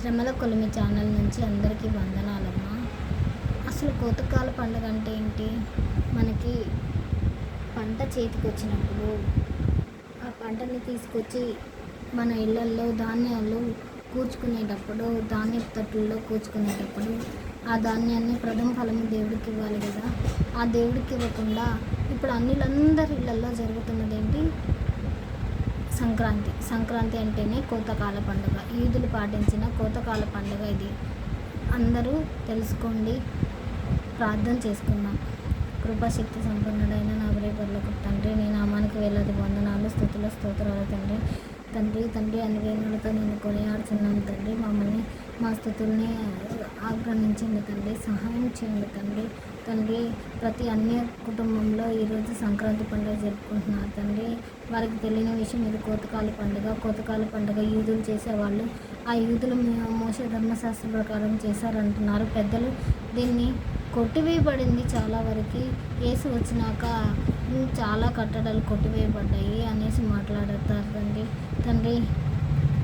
శ్రమల కొలిమి ఛానల్ నుంచి అందరికీ వందనాలమ్మా. అసలు కోతకాల పండుగ అంటే ఏంటి? మనకి పంట చేతికి వచ్చినప్పుడు ఆ పంటని తీసుకొచ్చి మన ఇళ్ళల్లో ధాన్యాలు కూర్చుకునేటప్పుడు ధాన్య తట్టుల్లో కూర్చుకునేటప్పుడు ఆ ధాన్యాన్ని ప్రథమ ఫలము దేవుడికి ఇవ్వాలి కదా. ఆ దేవుడికి ఇవ్వకుండా ఇప్పుడు అన్నిలందరి ఇళ్ళల్లో జరుగుతున్నది ఏంటి సంక్రాంతి. సంక్రాంతి అంటేనే కోతకాల పండుగ. ఈదులు పాటించిన కోతకాల పండుగ ఇది. అందరూ తెలుసుకోండి ప్రార్థన చేసుకుందాం. కృపాశక్తి సంపన్నుడైన నా పర్లకు తండ్రి నీ నామానికి వేలాది వందనాలు స్థుతుల స్తోత్రాలు తండ్రి. తండ్రి తండ్రి అనువేణులతో నేను కొనియాడుతున్నాను తండ్రి. మమ్మల్ని మా స్థుతుల్ని ఆగ్రహించండి తండ్రి సహాయం చేయండి తండ్రి. తండ్రి ప్రతి అన్ని కుటుంబంలో ఈరోజు సంక్రాంతి పండుగ జరుపుకుంటున్నారు తండ్రి. వారికి తెలియని విషయం ఇది కోతకాల పండుగ. కోతకాల పండుగ యూదులు చేసేవాళ్ళు. ఆ యూదులు మోస ధర్మశాస్త్ర ప్రకారం చేశారంటున్నారు. పెద్దలు దీన్ని కొట్టివేయబడింది చాలా వరకు. యేసు వచ్చినాక చాలా కట్టడాలు కొట్టివేయబడ్డాయి అనేసి మాట్లాడతారు తండ్రి. తండ్రి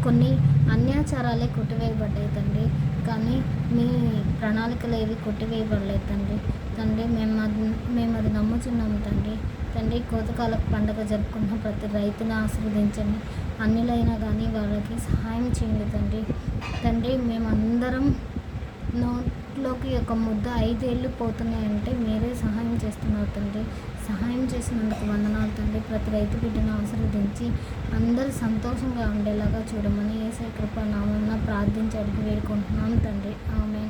కొన్ని అన్యాచారాలే కొట్టివేయబడ్డాయి తండ్రి. కానీ మీ ప్రణాళికలు ఏవి కొట్టివేయబడలేదు తండ్రి. తండ్రి మేము అది మేము అది నమ్ముచున్నాము తండ్రి. తండ్రి కోతకాల పండుగ జరుపుకున్న ప్రతి రైతును ఆశీర్వదించండి. అన్నిలైనా కానీ వాళ్ళకి సహాయం చేయండి తండ్రి. తండ్రి మేమందరం నోట్లోకి ఒక ముద్ద ఐదేళ్ళు పోతున్నాయంటే మీరే సహాయం చేస్తున్నారు తండ్రి. సహాయం చేసినందుకు వందనాలు తండ్రి. ప్రతి రైతు బిడ్డను ఆశీర్వదించి అందరూ సంతోషంగా ఉండేలాగా చూడమని ఏసై కృప నామన్న ప్రార్థించి అడిగి వేడుకుంటున్నాను తండ్రి. ఆమె